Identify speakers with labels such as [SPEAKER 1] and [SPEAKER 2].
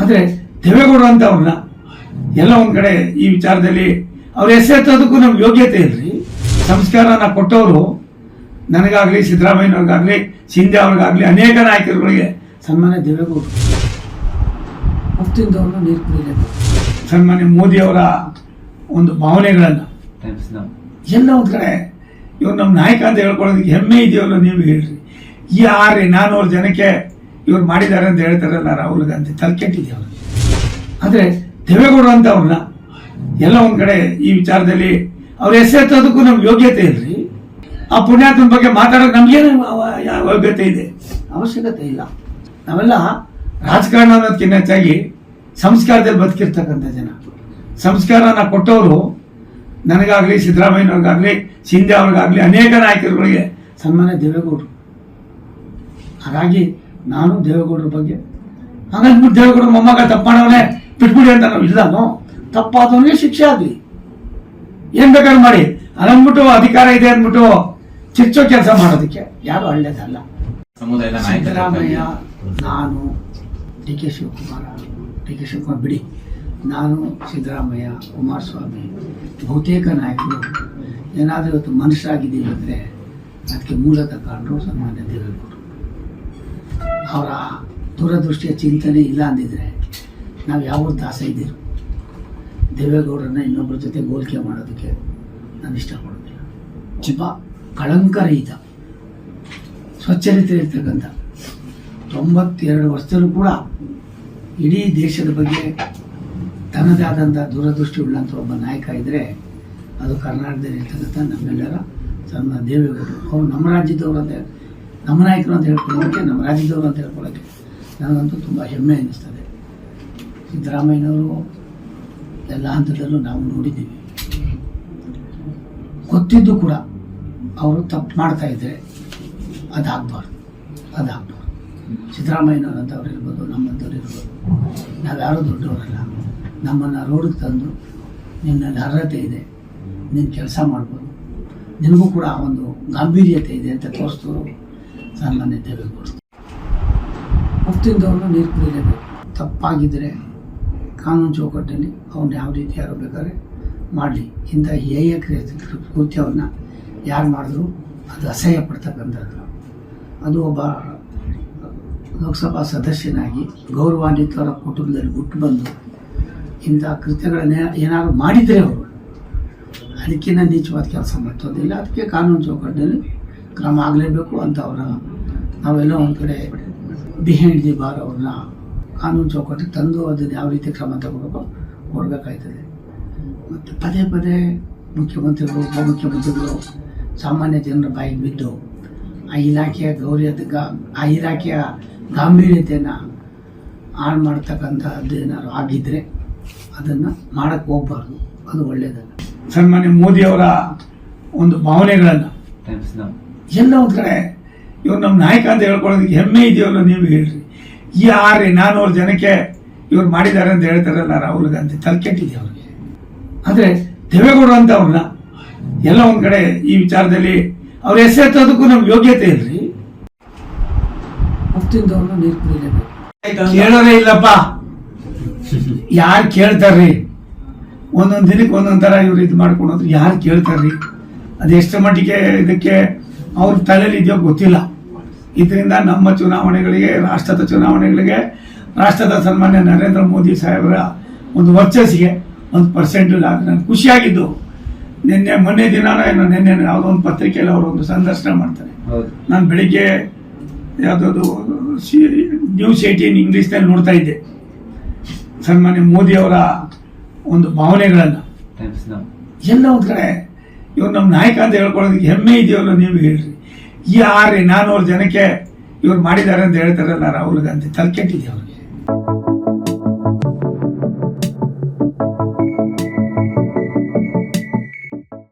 [SPEAKER 1] ಆದ್ರೆ ದೇವೇಗೌಡ ಅಂತ ಅವ್ರನ್ನ ಎಲ್ಲ ಒಂದು ಕಡೆ ಈ ವಿಚಾರದಲ್ಲಿ ಅವ್ರ ಹೆಸರೆತ್ತೋದಕ್ಕೂ ನಮ್ಗೆ ಯೋಗ್ಯತೆ ಇಲ್ರಿ. ಸಂಸ್ಕಾರನ ಕೊಟ್ಟವರು ನನಗಾಗ್ಲಿ ಸಿದ್ದರಾಮಯ್ಯನವ್ರಿಗಾಗ್ಲಿ ಸಿಂಧೆ ಅವ್ರಿಗಾಗ್ಲಿ ಅನೇಕ ನಾಯಕರುಗಳಿಗೆ ಸನ್ಮಾನ್ಯ ದೇವೇಗೌಡ. ಮುಕ್ತಿಂದವ್ರನ್ನ ನೀರು ಕುಡಿಯಬೇಕು ಸನ್ಮಾನ್ಯ ಮೋದಿ ಅವರ ಒಂದು ಭಾವನೆಗಳನ್ನ. ಎಲ್ಲ ಒಂದ್ ಕಡೆ ಇವ್ರು ನಮ್ಮ ನಾಯಕ ಅಂತ ಹೇಳ್ಕೊಳ್ಳೋದಕ್ಕೆ ಹೆಮ್ಮೆ ಇದೆಯಲ್ಲ ನೀವು ಹೇಳ್ರಿ. ನಾನು ಅವ್ರ ಜನಕ್ಕೆ ಇವ್ರು ಮಾಡಿದ್ದಾರೆ ಅಂತ ಹೇಳ್ತಾರಲ್ಲ ರಾಹುಲ್ ಗಾಂಧಿ ತಲೆಕೆಟ್ಟಿದೆ ಅವರು. ಆದ್ರೆ ದೇವೇಗೌಡರು ಅಂತ ಅವ್ರನ್ನ ಎಲ್ಲ ಒಂದು ಕಡೆ ಈ ವಿಚಾರದಲ್ಲಿ ಅವ್ರ ಹೆಸರೆತ್ತೋದಕ್ಕೂ ನಮ್ಗೆ ಯೋಗ್ಯತೆ ಇಲ್ರಿ. ಆ ಪುಣ್ಯಾತ್ಮನ ಬಗ್ಗೆ ಮಾತಾಡೋಕೆ ನಮ್ಗೇನು ಯೋಗ್ಯತೆ ಇದೆ? ಅವಶ್ಯಕತೆ ಇಲ್ಲ. ನಾವೆಲ್ಲ ರಾಜಕಾರಣ ಅನ್ನೋದಕ್ಕಿಂತ ಹೆಚ್ಚಾಗಿ ಸಂಸ್ಕಾರದಲ್ಲಿ ಬದುಕಿರ್ತಕ್ಕಂಥ ಜನ. ಸಂಸ್ಕಾರನ ಕೊಟ್ಟವರು ನನಗಾಗಲಿ, ಸಿದ್ದರಾಮಯ್ಯನವ್ರಿಗಾಗ್ಲಿ ಸಿಂಧೆ ಅವ್ರಿಗಾಗ್ಲಿ ಅನೇಕ ನಾಯಕರುಗಳಿಗೆ ಸನ್ಮಾನ್ಯ ದೇವೇಗೌಡರು. ಹಾಗಾಗಿ ನಾನು ದೇವೇಗೌಡರ ಬಗ್ಗೆ? ಹಾಗಂದ್ಬಿಟ್ಟು ದೇವೇಗೌಡರ ಮೊಮ್ಮಗ ತಪ್ಪು ಮಾಡವನೇ ಬಿಟ್ಬಿಡಿ ಅಂತ ನಾವು ಇಲ್ಲನೋ ತಪ್ಪಾದವನಿಗೆ ಶಿಕ್ಷೆ ಆಗಲಿ. ಏನ್ ಬೇಕಾದ್ರೂ ಮಾಡಿ. ಅದಂದ್ಬಿಟ್ಟು ಅಧಿಕಾರ ಇದೆ ಅಂದ್ಬಿಟ್ಟು ಚಿಚ್ಚೋ ಕೆಲಸ ಮಾಡೋದಕ್ಕೆ. ಯಾರು ಒಳ್ಳೇದಲ್ಲ ಸಿದ್ದರಾಮಯ್ಯ ನಾನು D K Shivakumar. D K Shivakumar ಬಿಡಿ. ನಾನು ಸಿದ್ದರಾಮಯ್ಯ ಕುಮಾರಸ್ವಾಮಿ ಬಹುತೇಕ ನಾಯಕರು. ಏನಾದರೂ ಇವತ್ತು ಮನುಷ್ಯರಾಗಿದ್ದೀವಿ ಅಂದರೆ ಅದಕ್ಕೆ ಮೂಲತಃ ಕಾರಣರು ಸನ್ಮಾನ್ಯ ದೇವೇಗೌಡರು. ಅವರ ದೂರದೃಷ್ಟಿಯ ಚಿಂತನೆ ಇಲ್ಲ ಅಂದಿದ್ರೆ ನಾವು ಯಾವ ದಾಸ ಇದ್ದೀರು ದೇವೇಗೌಡರನ್ನ ಇನ್ನೊಬ್ಬರ ಜೊತೆ ಹೋಲಿಕೆ ಮಾಡೋದಕ್ಕೆ ನಾನು ಇಷ್ಟಪಡೋದಿಲ್ಲ. ಒಬ್ಬ ಕಳಂಕರಹಿತ ಸ್ವಚ್ಛರಿತೆ ಇರ್ತಕ್ಕಂಥ, ತೊಂಬತ್ತೆರಡು ವರ್ಷದಲ್ಲೂ ಕೂಡ ಇಡೀ ದೇಶದ ಬಗ್ಗೆ ತನ್ನದಾದಂಥ ದೂರದೃಷ್ಟಿ ಉಳ್ಳಂಥ ಒಬ್ಬ ನಾಯಕ ಇದ್ದರೆ ಅದು ಕರ್ನಾಟಕದಲ್ಲಿ ಇರ್ತಕ್ಕಂಥ ನಮ್ಮೆಲ್ಲರ ಸಣ್ಣ ದೇವೇಗೌಡರು. ಅವರು ನಮ್ಮ ರಾಜ್ಯದವರು ಅಂತ ನಮ್ಮ ನಾಯಕರು ಅಂತ ಹೇಳ್ಕೊಳ್ಳೋಕ್ಕೆ ನಮ್ಮ ರಾಜ್ಯದವರು ಅಂತ ಹೇಳ್ಕೊಳ್ಳೋಕ್ಕೆ ನನಗಂತೂ ತುಂಬ ಹೆಮ್ಮೆ ಅನ್ನಿಸ್ತದೆ. ಸಿದ್ದರಾಮಯ್ಯನವರು ಎಲ್ಲ ಹಂತದಲ್ಲೂ ನಾವು ನೋಡಿದ್ದೀವಿ. ಗೊತ್ತಿದ್ದು ಕೂಡ ಅವರು ತಪ್ಪು ಮಾಡ್ತಾ ಇದ್ದರೆ ಅದಾಗಬಾರ್ದು ಅದಾಗಬಾರ್ದು. ಸಿದ್ದರಾಮಯ್ಯನವರಂಥವ್ರು ಇರ್ಬೋದು, ನಮ್ಮಂಥವ್ರು ಇರ್ಬೋದು. ನಾವ್ಯಾರೂ ದೊಡ್ಡವರಲ್ಲ. ನಮ್ಮನ್ನು ರೋಡಿಗೆ ತಂದು ನಿನ್ನಲ್ಲಿ ಅರ್ಹತೆ ಇದೆ, ನೀನು ಕೆಲಸ ಮಾಡ್ಬೋದು. ನಿನಗೂ ಕೂಡ ಒಂದು ಗಾಂಭೀರ್ಯತೆ ಇದೆ ಅಂತ ತೋರಿಸ್ತವರು ಸನ್ಮಾನ್ಯ ದೇವೇಗೌಡರು. ಮುಕ್ತಿಂದವ್ರನ್ನ ನೀರು ಕುಡಿಲೇಬೇಕು. ತಪ್ಪಾಗಿದ್ದರೆ ಕಾನೂನು ಚೌಕಟ್ಟಲ್ಲಿ ಅವ್ನು ಯಾವ ರೀತಿ ಯಾರು ಬೇಕಾದ್ರೆ ಮಾಡಲಿ. ಇಂಥ ಹೇಯ ಕೃತ್ಯವನ್ನು ಯಾರು ಮಾಡಿದ್ರು ಅದು ಅಸಹ್ಯ ಪಡ್ತಕ್ಕಂಥದ್ದು. ಅದು ಒಬ್ಬ ಲೋಕಸಭಾ ಸದಸ್ಯನಾಗಿ ಗೌರವಾನ್ವಿತವರ ಕುಟುಂಬದಲ್ಲಿ ಹುಟ್ಟು ಬಂದು ಇಂಥ ಕೃತ್ಯಗಳನ್ನ ಏನಾದ್ರು ಮಾಡಿದರೆ ಅವರು. ಅದಕ್ಕಿಂತ ನೀಚವಾದ ಕೆಲಸ ಮಾಡ್ತೋದಿಲ್ಲ ಅದಕ್ಕೆ ಕಾನೂನು ಚೌಕಟ್ಟಿನಲ್ಲಿ ಕ್ರಮ ಆಗಲೇಬೇಕು ಅಂತ ಅವರ ನಾವೆಲ್ಲ ಒಂದು ಕಡೆ ಬಿಹೈಂಡ್ ದಿ ಬಾರ್ ಅವ್ರನ್ನ ಕಾನೂನು ಚೌಕಟ್ಟಿಗೆ ತಂದು ಅದನ್ನು ಯಾವ ರೀತಿ ಕ್ರಮ ತಗೋಬೇಕು ಕೊಡಬೇಕಾಯ್ತದೆ ಮತ್ತು ಪದೇ ಪದೇ ಮುಖ್ಯಮಂತ್ರಿಗಳು ಉಪಮುಖ್ಯಮಂತ್ರಿಗಳು ಸಾಮಾನ್ಯ ಜನರ ಬಾಯಿಗೆ ಬಿದ್ದು ಆ ಇಲಾಖೆಯ ಗೌರಿ ಗಾ- ಆ ಇಲಾಖೆಯ ಗಾಂಭೀರ್ಯತೆಯನ್ನು ಹಾಳು ಮಾಡ್ತಕ್ಕಂಥದ್ದು ಏನಾದ್ರು ಆಗಿದ್ದರೆ ಅದನ್ನು ಮಾಡಕ್ಕೆ ಹೋಗ್ಬಾರ್ದು. ಅದು ಒಳ್ಳೆಯದಲ್ಲ ಸನ್ಮಾನ್ಯ ಮೋದಿಯವರ ಒಂದು ಭಾವನೆಗಳನ್ನು ಎಲ್ಲ ಒಂದು ಕಡೆ ಇವ್ರು ನಮ್ಮ ನಾಯಕ ಅಂತ ಹೇಳ್ಕೊಳ್ಳೋದಕ್ಕೆ ಹೆಮ್ಮೆ ಇದೆಯಲ್ಲ ನೀವು ಹೇಳ್ರಿ. ನಾನು ಅವ್ರ ಜನಕ್ಕೆ ಇವ್ರು ಮಾಡಿದ್ದಾರೆ ಅಂತ ಹೇಳ್ತಾರಲ್ಲ ರಾಹುಲ್ ಗಾಂಧಿ. ತಲೆಕೆಟ್ಟಿದೆ ಅವ್ರಿಗೆ. ಆದರೆ ದೇವೇಗೌಡ ಅಂತ ಅವ್ರನ್ನ ಎಲ್ಲ ಒಂದು ಕಡೆ ಈ ವಿಚಾರದಲ್ಲಿ ಅವ್ರ ಹೆಸರೆತ್ತೋದಕ್ಕೂ ನಮ್ಗೆ ಯೋಗ್ಯತೆ ಇಲ್ರಿ. ನೀರು ಕುಡಿಲೇಬೇಕು. ಕೇಳೋರೇ ಇಲ್ಲಪ್ಪ. ಯಾರು ಕೇಳ್ತಾರ್ರಿ? ಒಂದೊಂದು ದಿನಕ್ಕೆ ಒಂದೊಂದು ಥರ ಇವ್ರು ಇದು ಮಾಡ್ಕೊಂಡು ಯಾರು ಕೇಳ್ತಾರ್ರಿ? ಅದೆಷ್ಟು ಮಟ್ಟಿಗೆ ಇದಕ್ಕೆ ಅವ್ರ ತಲೆಯಲ್ಲಿ ಇದೆಯೋ ಗೊತ್ತಿಲ್ಲ. ಇದರಿಂದ ನಮ್ಮ ಚುನಾವಣೆಗಳಿಗೆ ರಾಷ್ಟ್ರದ ಚುನಾವಣೆಗಳಿಗೆ ರಾಷ್ಟ್ರದ ಸನ್ಮಾನ್ಯ ನರೇಂದ್ರ ಮೋದಿ ಸಾಹೇಬರ ಒಂದು ವರ್ಚಸ್ಸಿಗೆ ಒಂದು ಪರ್ಸೆಂಟ್ ನಾನು ಖುಷಿಯಾಗಿದ್ದು ನಿನ್ನೆ ಮೊನ್ನೆ ದಿನಾನ ಏನೋ ನಿನ್ನೆ ಯಾವುದೋ ಒಂದು ಪತ್ರಿಕೆಯಲ್ಲಿ ಅವರು ಒಂದು ಸಂದರ್ಶನ ಮಾಡ್ತಾರೆ. ನಾನು ಬೆಳಿಗ್ಗೆ ಯಾವುದಾದ್ರು ನ್ಯೂಸ್ ಏಟೀನ್ ಇಂಗ್ಲೀಷ್ನಲ್ಲಿ ನೋಡ್ತಾ ಇದ್ದೆ. ಸನ್ಮಾನ್ಯ ಮೋದಿ ಅವರ ಒಂದು ಭಾವನೆಗಳನ್ನು. ಎಲ್ಲ ಒಂದು ಕಡೆ ಇವ್ರು ನಮ್ಮ ನಾಯಕ ಅಂತ ಹೇಳ್ಕೊಳ್ಳೋದಕ್ಕೆ ಹೆಮ್ಮೆ ಇದೆಯಲ್ಲ ನೀವು ಹೇಳ್ರಿ. ಯಾರೇ ನಾನೂರು ಜನಕ್ಕೆ ಇವ್ರು ಮಾಡಿದ್ದಾರೆ ಅಂತ ಹೇಳ್ತಾರಲ್ಲ ರಾಹುಲ್ ಗಾಂಧಿ ತಲೆಕೆಟ್ಟಿದೆ ಅವ್ರಿಗೆ.